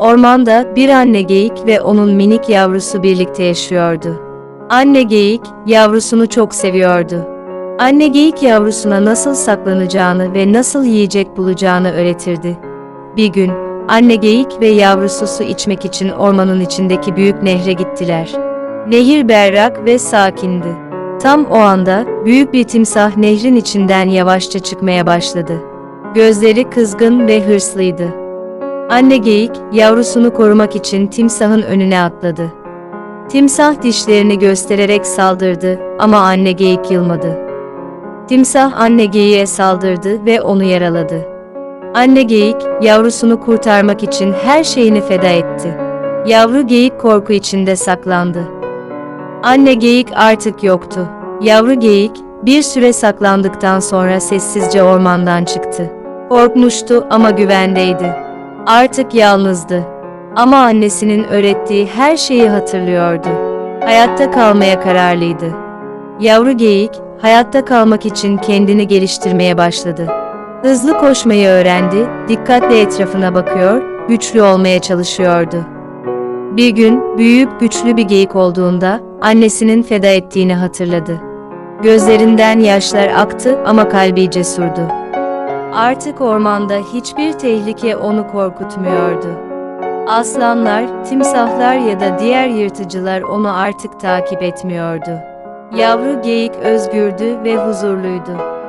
Ormanda bir anne geyik ve onun minik yavrusu birlikte yaşıyordu. Anne geyik, yavrusunu çok seviyordu. Anne geyik yavrusuna nasıl saklanacağını ve nasıl yiyecek bulacağını öğretirdi. Bir gün, anne geyik ve yavrusu su içmek için ormanın içindeki büyük nehre gittiler. Nehir berrak ve sakindi. Tam o anda, büyük bir timsah nehrin içinden yavaşça çıkmaya başladı. Gözleri kızgın ve hırslıydı. Anne geyik, yavrusunu korumak için timsahın önüne atladı. Timsah dişlerini göstererek saldırdı ama anne geyik yılmadı. Timsah anne geyiğe saldırdı ve onu yaraladı. Anne geyik, yavrusunu kurtarmak için her şeyini feda etti. Yavru geyik korku içinde saklandı. Anne geyik artık yoktu. Yavru geyik, bir süre saklandıktan sonra sessizce ormandan çıktı. Korkmuştu ama güvendeydi. Artık yalnızdı. Ama annesinin öğrettiği her şeyi hatırlıyordu. Hayatta kalmaya kararlıydı. Yavru geyik, hayatta kalmak için kendini geliştirmeye başladı. Hızlı koşmayı öğrendi, dikkatle etrafına bakıyor, güçlü olmaya çalışıyordu. Bir gün, büyüyüp güçlü bir geyik olduğunda, annesinin feda ettiğini hatırladı. Gözlerinden yaşlar aktı ama kalbi cesurdu. Artık ormanda hiçbir tehlike onu korkutmuyordu. Aslanlar, timsahlar ya da diğer yırtıcılar onu artık takip etmiyordu. Yavru geyik özgürdü ve huzurluydu.